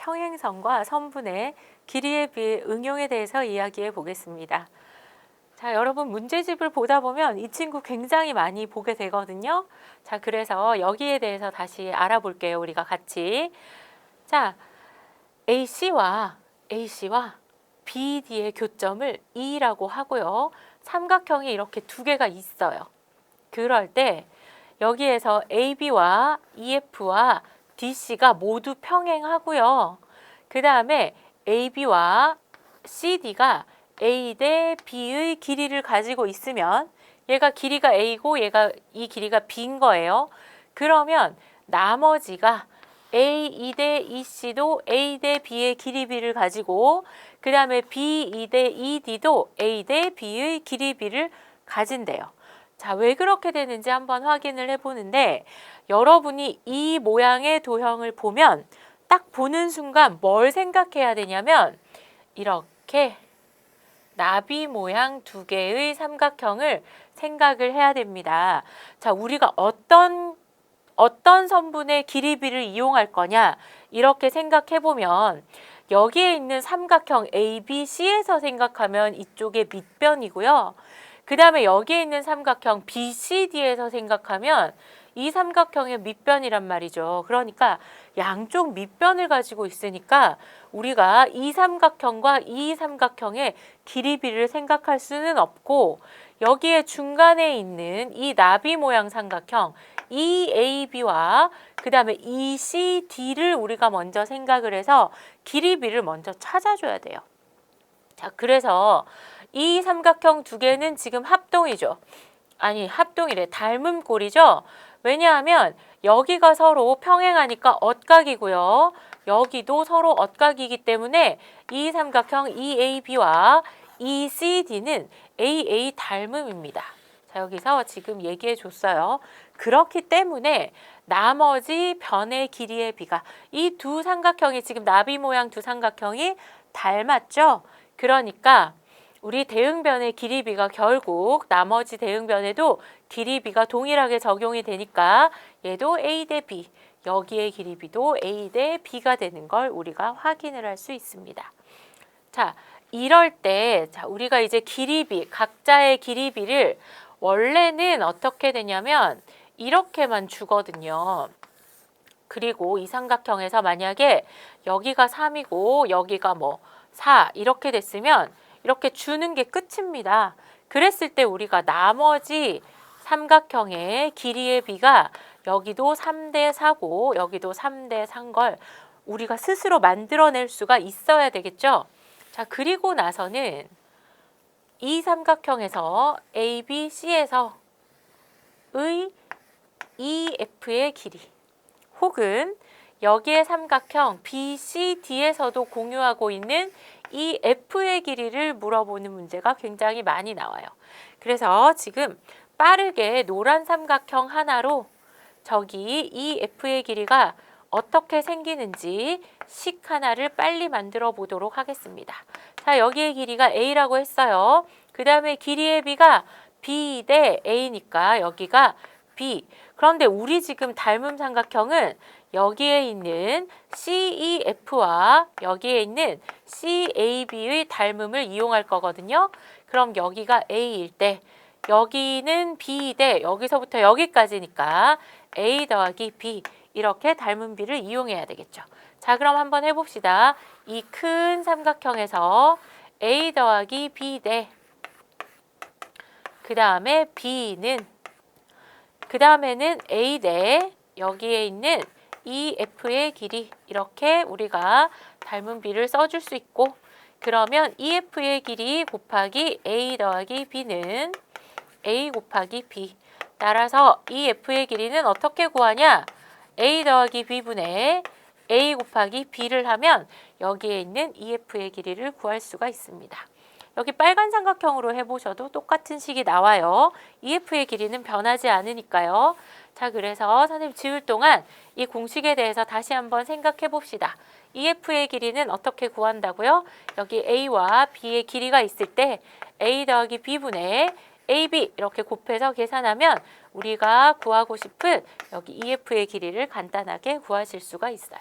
평행선과 선분의 길이에 비해 응용에 대해서 이야기해 보겠습니다. 자, 여러분 문제집을 보다 보면 이 친구 굉장히 많이 보게 되거든요. 자, 그래서 여기에 대해서 다시 알아볼게요. 우리가 같이. 자, AC와 AC와 BD의 교점을 E라고 하고요. 삼각형이 이렇게 두 개가 있어요. 그럴 때 여기에서 AB와 EF와 DC가 모두 평행하고요. 그 다음에 AB와 CD가 A 대 B의 길이를 가지고 있으면 얘가 길이가 A고 얘가 이 길이가 B인 거예요. 그러면 나머지가 A 2대 EC도 A 대 B의 길이 B를 가지고 그 다음에 B 2대 ED도 A 대 B의 길이 B를 가진대요. 자, 왜 그렇게 되는지 한번 확인을 해보는데 여러분이 이 모양의 도형을 보면 딱 보는 순간 뭘 생각해야 되냐면 이렇게 나비 모양 두 개의 삼각형을 생각을 해야 됩니다. 자, 우리가 어떤 어떤 선분의 길이비를 이용할 거냐 이렇게 생각해 보면 여기에 있는 삼각형 ABC에서 생각하면 이쪽의 밑변이고요. 그 다음에 여기에 있는 삼각형 BCD에서 생각하면 이 삼각형의 밑변이란 말이죠. 그러니까 양쪽 밑변을 가지고 있으니까 우리가 이 삼각형과 이 삼각형의 길이비를 생각할 수는 없고 여기에 중간에 있는 이 나비 모양 삼각형 EAB와 그 다음에 ECD를 우리가 먼저 생각을 해서 길이비를 먼저 찾아줘야 돼요. 자, 그래서 이 삼각형 두 개는 지금 합동이죠. 아니, 합동이래. 닮은 꼴이죠. 왜냐하면 여기가 서로 평행하니까 엇각이고요. 여기도 서로 엇각이기 때문에 이 삼각형 EAB와 ECD는 AA 닮음입니다. 자, 여기서 지금 얘기해 줬어요. 그렇기 때문에 나머지 변의 길이의 비가 이 두 삼각형이 지금 나비 모양 두 삼각형이 닮았죠? 그러니까 우리 대응변의 길이비가 결국 나머지 대응변에도 길이비가 동일하게 적용이 되니까 얘도 A 대 B, 여기의 길이비도 A 대 B가 되는 걸 우리가 확인을 할 수 있습니다. 자, 이럴 때 자, 우리가 이제 길이비, 각자의 길이비를 원래는 어떻게 되냐면 이렇게만 주거든요. 그리고 이 삼각형에서 만약에 여기가 3이고 여기가 뭐 4 이렇게 됐으면 이렇게 주는 게 끝입니다. 그랬을 때 우리가 나머지 삼각형의 길이의 비가 여기도 3대 4고 여기도 3대 4인 걸 우리가 스스로 만들어낼 수가 있어야 되겠죠. 자, 그리고 나서는 이 삼각형에서 A, B, C에서 의 EF의 길이 혹은 여기에 삼각형 BCD에서도 공유하고 있는 이 F의 길이를 물어보는 문제가 굉장히 많이 나와요. 그래서 지금 빠르게 노란 삼각형 하나로 저기 이 F의 길이가 어떻게 생기는지 식 하나를 빨리 만들어 보도록 하겠습니다. 자, 여기의 길이가 A라고 했어요. 그 다음에 길이의 B가 B 대 A니까 여기가 그런데 우리 지금 닮음 삼각형은 여기에 있는 CEF와 여기에 있는 CAB의 닮음을 이용할 거거든요. 그럼 여기가 A일 때 여기는 B 대 여기서부터 여기까지니까 A 더하기 B 이렇게 닮은 B를 이용해야 되겠죠. 자, 그럼 한번 해봅시다. 이 큰 삼각형에서 A 더하기 B 대그 다음에 B는 그 다음에는 A 대 여기에 있는 EF의 길이 이렇게 우리가 닮은 B를 써줄 수 있고 그러면 EF의 길이 곱하기 A 더하기 B는 A 곱하기 B 따라서 EF의 길이는 어떻게 구하냐 A 더하기 B분의 A 곱하기 B를 하면 여기에 있는 EF의 길이를 구할 수가 있습니다. 여기 빨간 삼각형으로 해보셔도 똑같은 식이 나와요. EF의 길이는 변하지 않으니까요. 자, 그래서 선생님 지울 동안 이 공식에 대해서 다시 한번 생각해 봅시다. EF의 길이는 어떻게 구한다고요? 여기 A와 B의 길이가 있을 때 A 더하기 B분의 AB 이렇게 곱해서 계산하면 우리가 구하고 싶은 여기 EF의 길이를 간단하게 구하실 수가 있어요.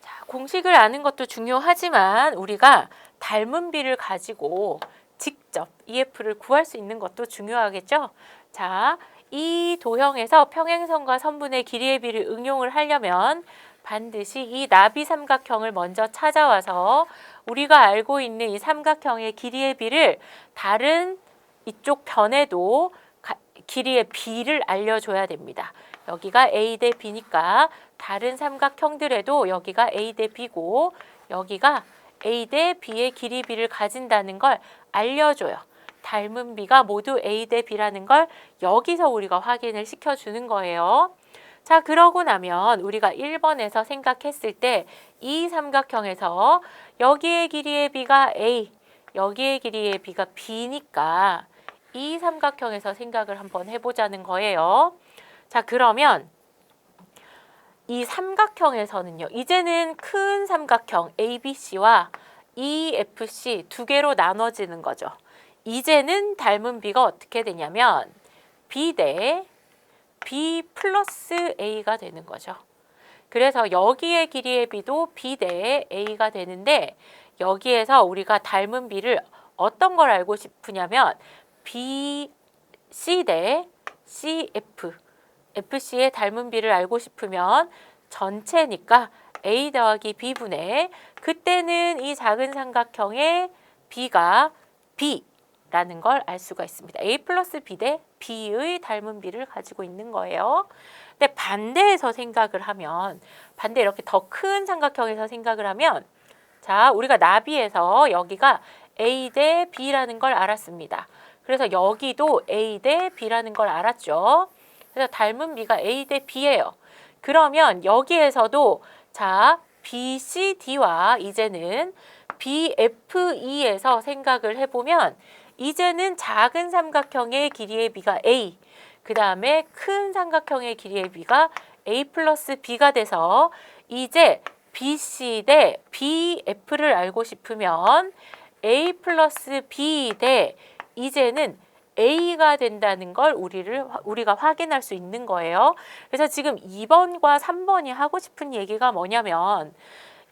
자, 공식을 아는 것도 중요하지만 우리가 닮은 비를 가지고 직접 EF를 구할 수 있는 것도 중요하겠죠. 자, 이 도형에서 평행선과 선분의 길이의 비를 응용을 하려면 반드시 이 나비 삼각형을 먼저 찾아와서 우리가 알고 있는 이 삼각형의 길이의 비를 다른 이쪽 변에도 가- 길이의 비를 알려줘야 됩니다. 여기가 A 대 B니까 다른 삼각형들에도 여기가 A 대 B고 여기가 A 대 B의 길이 B를 가진다는 걸 알려줘요. 닮은 B가 모두 A 대 B라는 걸 여기서 우리가 확인을 시켜주는 거예요. 자, 그러고 나면 우리가 1번에서 생각했을 때 이 삼각형에서 여기의 길이의 B가 A, 여기의 길이의 B가 B니까 이 삼각형에서 생각을 한번 해보자는 거예요. 자, 그러면 이 삼각형에서는요. 이제는 큰 삼각형 ABC와 EFC 두 개로 나눠지는 거죠. 이제는 닮은 B가 어떻게 되냐면 B 대 B 플러스 A가 되는 거죠. 그래서 여기의 길이의 B도 B 대 A가 되는데 여기에서 우리가 닮은 B를 어떤 걸 알고 싶으냐면 B, C 대 CF FC의 닮은 B를 알고 싶으면 전체니까 A 더하기 B분의 그때는 이 작은 삼각형의 B가 B라는 걸 알 수가 있습니다. A 플러스 B 대 B의 닮은 B를 가지고 있는 거예요. 근데 반대에서 생각을 하면 반대 이렇게 더 큰 삼각형에서 생각을 하면 자 우리가 나비에서 여기가 A 대 B라는 걸 알았습니다. 그래서 여기도 A 대 B라는 걸 알았죠. 그래서 닮은 B가 A 대 B예요. 그러면 여기에서도 자 BCD와 이제는 BFE에서 생각을 해보면 이제는 작은 삼각형의 길이의 B가 A, 그 다음에 큰 삼각형의 길이의 B가 A 플러스 B가 돼서 이제 BC 대 BF를 알고 싶으면 A 플러스 B 대 이제는 A가 된다는 걸 우리를 우리가 확인할 수 있는 거예요. 그래서 지금 2번과 3번이 하고 싶은 얘기가 뭐냐면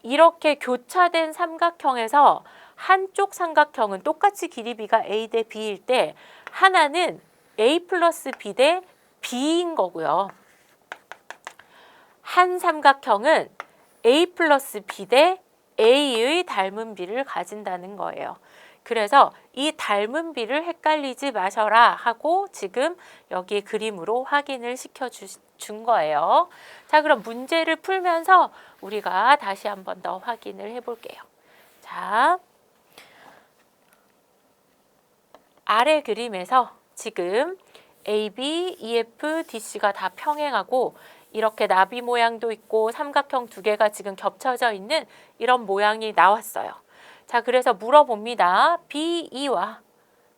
이렇게 교차된 삼각형에서 한쪽 삼각형은 똑같이 길이 B가 A 대 B일 때 하나는 A 플러스 B 대 B인 거고요. 한 삼각형은 A 플러스 B 대 A의 닮은 B를 가진다는 거예요. 그래서 이 닮은 B를 헷갈리지 마셔라 하고 지금 여기 그림으로 확인을 시켜 주, 준 거예요. 자, 그럼 문제를 풀면서 우리가 다시 한 번 더 확인을 해 볼게요. 자, 아래 그림에서 지금 A, B, EF, DC가 다 평행하고 이렇게 나비 모양도 있고 삼각형 두 개가 지금 겹쳐져 있는 이런 모양이 나왔어요. 자, 그래서 물어봅니다. B2와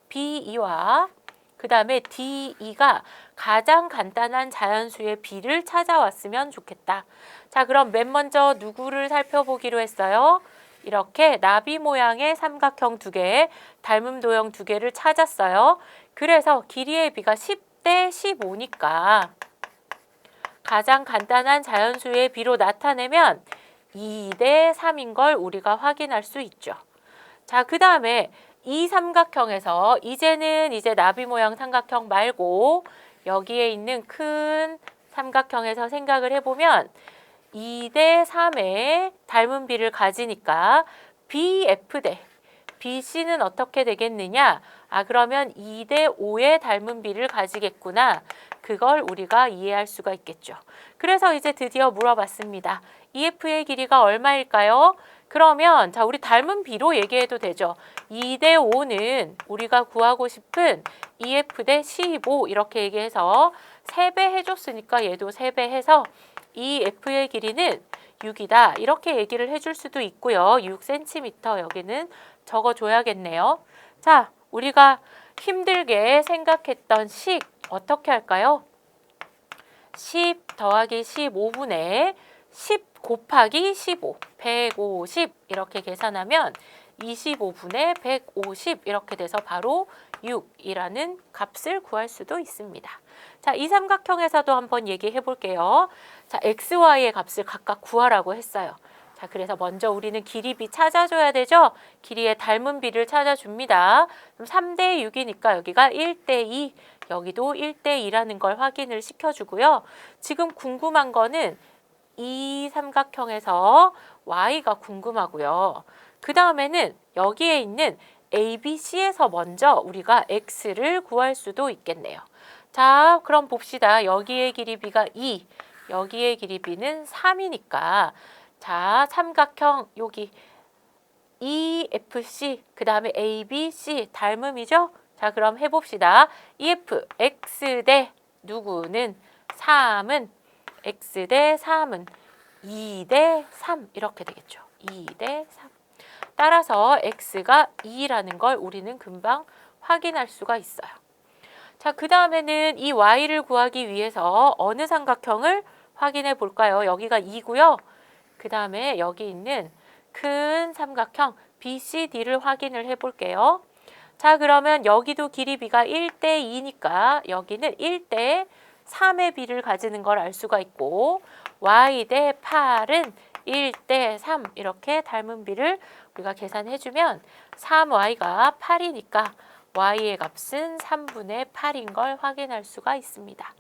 B2와 그 다음에 D2가 가장 간단한 자연수의 B를 찾아왔으면 좋겠다. 자, 그럼 맨 먼저 누구를 살펴보기로 했어요? 이렇게 나비 모양의 삼각형 두 개, 닮은 도형 두 개를 찾았어요. 그래서 길이의 B가 10대 15니까 가장 간단한 자연수의 B로 나타내면 2 대 3인 걸 우리가 확인할 수 있죠. 자, 그 다음에 이 삼각형에서 이제는 이제 나비 모양 삼각형 말고 여기에 있는 큰 삼각형에서 생각을 해보면 2 대 3의 닮은 B를 가지니까 BF 대 BC는 어떻게 되겠느냐? 아, 그러면 2 대 5의 닮은 B를 가지겠구나. 그걸 우리가 이해할 수가 있겠죠. 그래서 이제 드디어 물어봤습니다. EF의 길이가 얼마일까요? 그러면 자 우리 닮은 B로 얘기해도 되죠. 2대 5는 우리가 구하고 싶은 EF 대 15 이렇게 얘기해서 3배 해줬으니까 얘도 3배 해서 EF의 길이는 6이다 이렇게 얘기를 해줄 수도 있고요. 6cm 여기는 적어줘야겠네요. 자 우리가 힘들게 생각했던 식 어떻게 할까요? 10 더하기 15분의 10 곱하기 15, 150 이렇게 계산하면 25분의 150 이렇게 돼서 바로 6이라는 값을 구할 수도 있습니다. 자, 이 삼각형에서도 한번 얘기해 볼게요. 자, x, y의 값을 각각 구하라고 했어요. 자, 자, 그래서 먼저 우리는 길이 b 찾아줘야 되죠? 길이의 닮은 b를 찾아줍니다. 그럼 3대 6이니까 여기가 1대 2, 여기도 1대 2라는 걸 확인을 시켜주고요. 지금 궁금한 거는 이 삼각형에서 y가 궁금하고요. 그 다음에는 여기에 있는 ABC에서 먼저 우리가 x를 구할 수도 있겠네요. 자, 그럼 봅시다. 여기의 길이 b가 2, 여기의 길이 b는 3이니까 자, 삼각형 여기 EFC 그 다음에 ABC 닮음이죠? 자, 그럼 해봅시다. EF X 대 누구는 3은 X 대 3은 2 대 3 이렇게 되겠죠. 2 대 3. 따라서 X가 2라는 걸 우리는 금방 확인할 수가 있어요. 자, 그 다음에는 이 Y를 구하기 위해서 어느 삼각형을 확인해 볼까요? 여기가 2고요. 그 다음에 여기 있는 큰 삼각형 BCD를 확인을 해 볼게요. 자, 그러면 여기도 길이 B가 1대 2니까 여기는 1대 3의 B를 가지는 걸 알 수가 있고 Y 대 8은 1 대 3 이렇게 닮은 B를 우리가 계산해 주면 3Y가 8이니까 Y의 값은 3분의 8인 걸 확인할 수가 있습니다.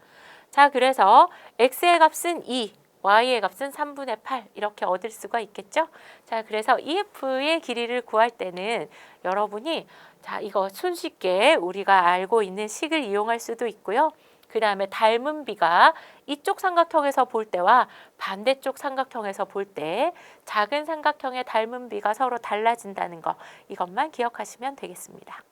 자, 그래서 X의 값은 2, Y의 값은 3분의 8 이렇게 얻을 수가 있겠죠? 자, 그래서 EF의 길이를 구할 때는 여러분이 자, 이거 손쉽게 우리가 알고 있는 식을 이용할 수도 있고요. 그 다음에 닮은 비가 이쪽 삼각형에서 볼 때와 반대쪽 삼각형에서 볼 때 작은 삼각형의 닮은 비가 서로 달라진다는 거 이것만 기억하시면 되겠습니다.